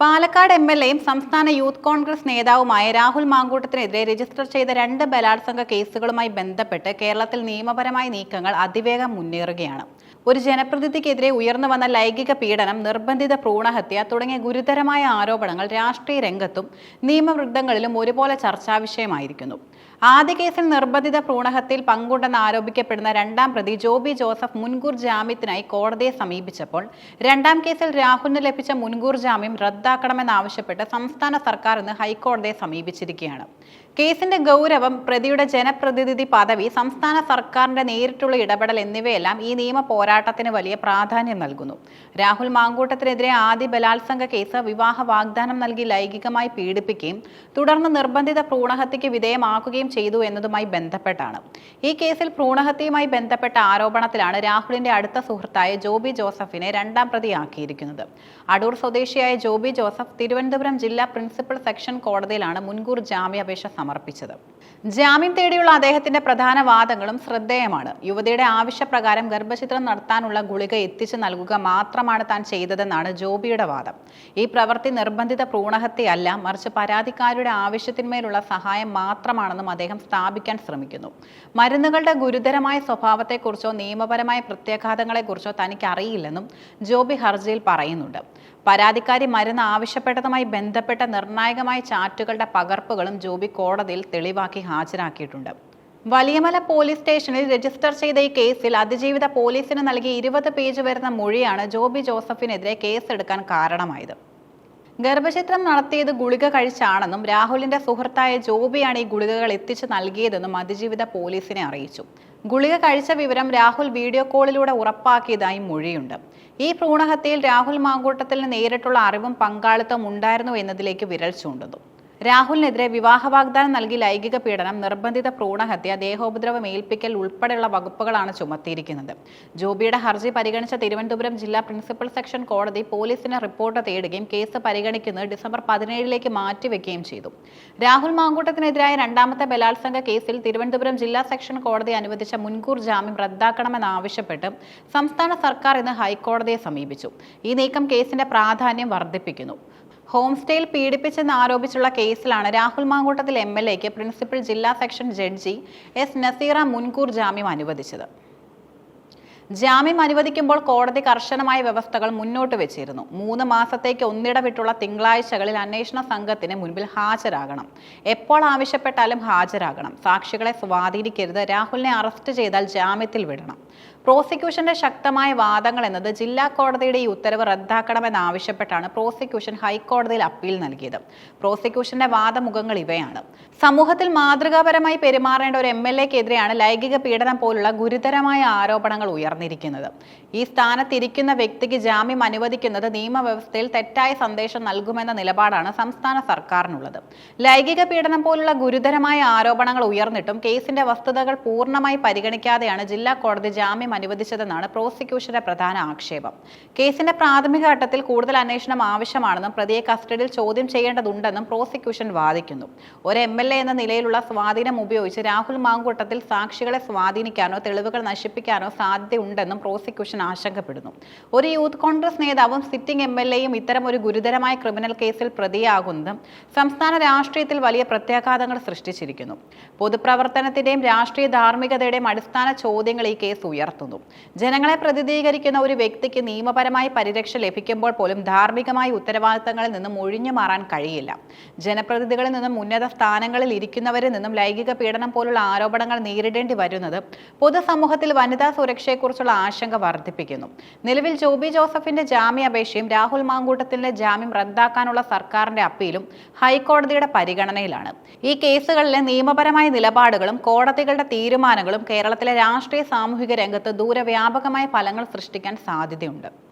Palakkad M L എയും സംസ്ഥാന youth Congress നേതാവുമായ രാഹുൽ മാങ്കൂട്ടത്തിനെതിരെ രജിസ്റ്റർ ചെയ്ത രണ്ട് ബലാത്സംഗ കേസുകളുമായി ബന്ധപ്പെട്ട് കേരളത്തിൽ നിയമപരമായ നീക്കങ്ങൾ അതിവേഗം മുന്നേറുകയാണ്. ഒരു ജനപ്രതിനിധിക്കെതിരെ ഉയർന്നു വന്ന ലൈംഗിക പീഡനം നിർബന്ധിത ഭ്രൂണഹത്യ തുടങ്ങിയ ഗുരുതരമായ ആരോപണങ്ങൾ രാഷ്ട്രീയ രംഗത്തും നിയമവൃദ്ധങ്ങളിലും ഒരുപോലെ ചർച്ചാ വിഷയമായിരിക്കുന്നു. ആദ്യ കേസിൽ നിർബന്ധിത ഭ്രൂണഹത്യയിൽ പങ്കുണ്ടെന്ന് ആരോപിക്കപ്പെടുന്ന രണ്ടാം പ്രതി ജോബി ജോസഫ് മുൻകൂർ ജാമ്യത്തിനായി കോടതിയെ സമീപിച്ചപ്പോൾ രണ്ടാം കേസിൽ രാഹുലിന് ലഭിച്ച മുൻകൂർ ജാമ്യം റദ്ദാക്കണമെന്നാവശ്യപ്പെട്ട് സംസ്ഥാന സർക്കാർ ഇന്ന് ഹൈക്കോടതിയെ സമീപിച്ചിരിക്കുകയാണ്. കേസിന്റെ ഗൗരവം പ്രതിയുടെ ജനപ്രതിനിധി പദവി സംസ്ഥാന സർക്കാരിന്റെ നേരിട്ടുള്ള ഇടപെടൽ എന്നിവയെല്ലാം ഈ നിയമ പോരാട്ടത്തിന് വലിയ പ്രാധാന്യം നൽകുന്നു. രാഹുൽ മാങ്കൂട്ടത്തിനെതിരെ ആദ്യ ബലാത്സംഗ കേസ് വിവാഹ വാഗ്ദാനം നൽകി ലൈംഗികമായി പീഡിപ്പിക്കുകയും തുടർന്ന് നിർബന്ധിത ഭ്രൂണഹത്യയ്ക്ക് വിധേയമാക്കുകയും ചെയ്തു എന്നതുമായി ബന്ധപ്പെട്ടാണ്. ഈ കേസിൽ ഭ്രൂണഹത്യയുമായി ബന്ധപ്പെട്ട ആരോപണത്തിലാണ് രാഹുലിന്റെ അടുത്ത സുഹൃത്തായ ജോബി ജോസഫിനെ രണ്ടാം പ്രതിയാക്കിയിരിക്കുന്നത്. അടൂർ സ്വദേശിയായ ജോബി ജോസഫ് തിരുവനന്തപുരം ജില്ലാ പ്രിൻസിപ്പൽ സെക്ഷൻ കോടതിയിലാണ് മുൻകൂർ ജാമ്യാപേക്ഷ സമർപ്പിച്ചത്. ജാമ്യം തേടിയുള്ള അദ്ദേഹത്തിന്റെ പ്രധാന വാദങ്ങളും ശ്രദ്ധേയമാണ്. യുവതിയുടെ ആവശ്യപ്രകാരം ഗർഭചിത്രം നടത്താനുള്ള ഗുളിക എത്തിച്ചു നൽകുക മാത്രമാണ് താൻ ചെയ്തതെന്നാണ് ജോബിയുടെ വാദം. ഈ പ്രവൃത്തി നിർബന്ധിത ഭ്രൂണഹത്യയല്ല മറിച്ച് പരാതിക്കാരുടെ ആവശ്യത്തിന്മേലുള്ള സഹായം മാത്രമാണെന്നും അദ്ദേഹം സ്ഥാപിക്കാൻ ശ്രമിക്കുന്നു. മരുന്നുകളുടെ ഗുരുതരമായ സ്വഭാവത്തെക്കുറിച്ചോ നിയമപരമായ പ്രത്യാഘാതങ്ങളെക്കുറിച്ചോ തനിക്ക് അറിയില്ലെന്നും ജോബി ഹർജിയിൽ പറയുന്നുണ്ട്. പരാതിക്കാരി മരുന്ന് ആവശ്യപ്പെട്ടതുമായി ബന്ധപ്പെട്ട നിർണായകമായ ചാറ്റുകളുടെ പകർപ്പുകളും ജോബി കോടതിയിൽ തെളിവാക്കി ഹാജരാക്കിയിട്ടുണ്ട്. വലിയമല പോലീസ് സ്റ്റേഷനിൽ രജിസ്റ്റർ ചെയ്ത ഈ കേസിൽ അതിജീവിത പോലീസിന് നൽകിയ ഇരുപത് പേജ് വരുന്ന മൊഴിയാണ് ജോബി ജോസഫിനെതിരെ കേസെടുക്കാൻ കാരണമായത്. ഗർഭചിത്രം നടത്തിയത് ഗുളിക കഴിച്ചാണെന്നും രാഹുലിന്റെ സുഹൃത്തായ ജോബിയാണ് ഈ ഗുളികകൾ എത്തിച്ചു നൽകിയതെന്നും അതിജീവിത പോലീസിനെ അറിയിച്ചു. ഗുളിക കഴിച്ച വിവരം രാഹുൽ വീഡിയോ കോളിലൂടെ ഉറപ്പാക്കിയതായി മൊഴിയുണ്ട്. ഈ ഭ്രൂണഹത്യയിൽ രാഹുൽ മാങ്കൂട്ടത്തിന് നേരിട്ടുള്ള അറിവും പങ്കാളിത്തവും ഉണ്ടായിരുന്നു എന്നതിലേക്ക് വിരൽ ചൂണ്ടുന്നു. രാഹുലിനെതിരെ വിവാഹ വാഗ്ദാനം നൽകി ലൈംഗിക പീഡനം നിർബന്ധിത ഭ്രൂണഹത്യ ദേഹോപദ്രവം ഏൽപ്പിക്കൽ ഉൾപ്പെടെയുള്ള വകുപ്പുകളാണ് ചുമത്തിയിരിക്കുന്നത്. ജോബിയുടെ ഹർജി പരിഗണിച്ച തിരുവനന്തപുരം ജില്ലാ പ്രിൻസിപ്പൽ സെക്ഷൻ കോടതി പോലീസിന് റിപ്പോർട്ട് തേടുകയും കേസ് പരിഗണിക്കുന്നത് ഡിസംബർ പതിനേഴിലേക്ക് മാറ്റിവെക്കുകയും ചെയ്തു. രാഹുൽ മാങ്കൂട്ടത്തിനെതിരായ രണ്ടാമത്തെ ബലാത്സംഗ കേസിൽ തിരുവനന്തപുരം ജില്ലാ സെക്ഷൻ കോടതി അനുവദിച്ച മുൻകൂർ ജാമ്യം റദ്ദാക്കണമെന്നാവശ്യപ്പെട്ട് സംസ്ഥാന സർക്കാർ ഇന്ന് ഹൈക്കോടതിയെ സമീപിച്ചു. ഈ നീക്കം കേസിന്റെ പ്രാധാന്യം വർദ്ധിപ്പിക്കുന്നു. ഹോം സ്റ്റേയിൽ പീഡിപ്പിച്ചെന്ന് ആരോപിച്ചുള്ള കേസിലാണ് രാഹുൽ മാങ്കൂട്ടത്തിൽ എം എൽ എക്ക് പ്രിൻസിപ്പൽ ജില്ലാ സെക്ഷൻ ജഡ്ജി എസ് നസീറ മുൻകൂർ ജാമ്യം അനുവദിച്ചത്. ജാമ്യം അനുവദിക്കുമ്പോൾ കോടതി കർശനമായ വ്യവസ്ഥകൾ മുന്നോട്ട് വെച്ചിരുന്നു. മൂന്ന് മാസത്തേക്ക് ഒന്നിടവിട്ടുള്ള തിങ്കളാഴ്ചകളിൽ അന്വേഷണ സംഘത്തിന് മുൻപിൽ ഹാജരാകണം. എപ്പോൾ ആവശ്യപ്പെട്ടാലും ഹാജരാകണം. സാക്ഷികളെ സ്വാധീനിക്കരുത്. രാഹുലിനെ അറസ്റ്റ് ചെയ്താൽ ജാമ്യത്തിൽ വിടണം. പ്രോസിക്യൂഷന്റെ ശക്തമായ വാദങ്ങൾ എന്നത് ജില്ലാ കോടതിയുടെ ഈ ഉത്തരവ് റദ്ദാക്കണമെന്നാവശ്യപ്പെട്ടാണ് പ്രോസിക്യൂഷൻ ഹൈക്കോടതിയിൽ അപ്പീൽ നൽകിയത്. പ്രോസിക്യൂഷന്റെ വാദമുഖങ്ങൾ ഇവയാണ്. സമൂഹത്തിൽ മാതൃകാപരമായി പെരുമാറേണ്ട ഒരു എം എൽ എക്കെതിരെയാണ് ലൈംഗിക പീഡനം പോലുള്ള ഗുരുതരമായ ആരോപണങ്ങൾ ഉയർന്നിരിക്കുന്നത് ഈ സ്ഥാനത്തിരിക്കുന്ന വ്യക്തിക്ക് ജാമ്യം അനുവദിക്കുന്നത് നിയമവ്യവസ്ഥയിൽ തെറ്റായ സന്ദേശം നൽകുമെന്ന നിലപാടാണ് സംസ്ഥാന സർക്കാരിനുള്ളത്. ലൈംഗിക പീഡനം പോലുള്ള ഗുരുതരമായ ആരോപണങ്ങൾ ഉയർന്നിട്ടും കേസിന്റെ വസ്തുതകൾ പൂർണമായി പരിഗണിക്കാതെയാണ് ജില്ലാ കോടതി ജാമ്യം അനുവദിച്ചതെന്നാണ് പ്രോസിക്യൂഷന്റെ പ്രധാന ആക്ഷേപം. കേസിന്റെ പ്രാഥമിക ഘട്ടത്തിൽ കൂടുതൽ അന്വേഷണം ആവശ്യമാണെന്നും പ്രതിയെ കസ്റ്റഡിയിൽ ചോദ്യം ചെയ്യേണ്ടതുണ്ടെന്നും പ്രോസിക്യൂഷൻ വാദിക്കുന്നു. ഒരു എം എൽ എ എന്ന നിലയിലുള്ള സ്വാധീനം ഉപയോഗിച്ച് രാഹുൽ മാങ്കൂട്ടത്തിൽ സാക്ഷികളെ സ്വാധീനിക്കാനോ തെളിവുകൾ നശിപ്പിക്കാനോ സാധ്യതയുണ്ടെന്നും പ്രോസിക്യൂഷൻ ആശങ്കപ്പെടുന്നു. ഒരു യൂത്ത് കോൺഗ്രസ് നേതാവും സിറ്റിംഗ് എം എൽ എയും ഇത്തരം ഒരു ഗുരുതരമായ ക്രിമിനൽ കേസിൽ പ്രതിയാകുന്നതും സംസ്ഥാന രാഷ്ട്രീയത്തിൽ വലിയ പ്രത്യാഘാതങ്ങൾ സൃഷ്ടിച്ചിരിക്കുന്നു. പൊതുപ്രവർത്തനത്തിന്റെയും രാഷ്ട്രീയ ധാർമ്മികതയുടെയും അടിസ്ഥാന ചോദ്യങ്ങൾ ഈ കേസ് ഉയർത്തുന്നു. ജനങ്ങളെ പ്രതിനിധീകരിക്കുന്ന ഒരു വ്യക്തിക്ക് നിയമപരമായ പരിരക്ഷ ലഭിക്കുമ്പോൾ പോലും ധാർമ്മികമായ ഉത്തരവാദിത്തങ്ങളിൽ നിന്നും ഒഴിഞ്ഞു മാറാൻ കഴിയില്ല. ജനപ്രതിനിധികളിൽ നിന്നും ഉന്നത സ്ഥാനങ്ങളിൽ ഇരിക്കുന്നവരിൽ നിന്നും ലൈംഗിക പീഡനം പോലുള്ള ആരോപണങ്ങൾ നേരിടേണ്ടി വരുന്നത് പൊതുസമൂഹത്തിൽ വനിതാ സുരക്ഷയെക്കുറിച്ചുള്ള ആശങ്ക വർദ്ധിപ്പിക്കുന്നു. നിലവിൽ ജോബി ജോസഫിന്റെ ജാമ്യാപേക്ഷയും രാഹുൽ മാങ്കൂട്ടത്തിന്റെ ജാമ്യം റദ്ദാക്കാനുള്ള സർക്കാരിന്റെ അപ്പീലും ഹൈക്കോടതിയുടെ പരിഗണനയിലാണ്. ഈ കേസുകളിലെ നിയമപരമായ നിലപാടുകളും കോടതികളുടെ തീരുമാനങ്ങളും കേരളത്തിലെ രാഷ്ട്രീയ സാമൂഹിക രംഗത്ത് ദൂരവ്യാപകമായ ഫലങ്ങൾ സൃഷ്ടിക്കാൻ സാധ്യതയുണ്ട്.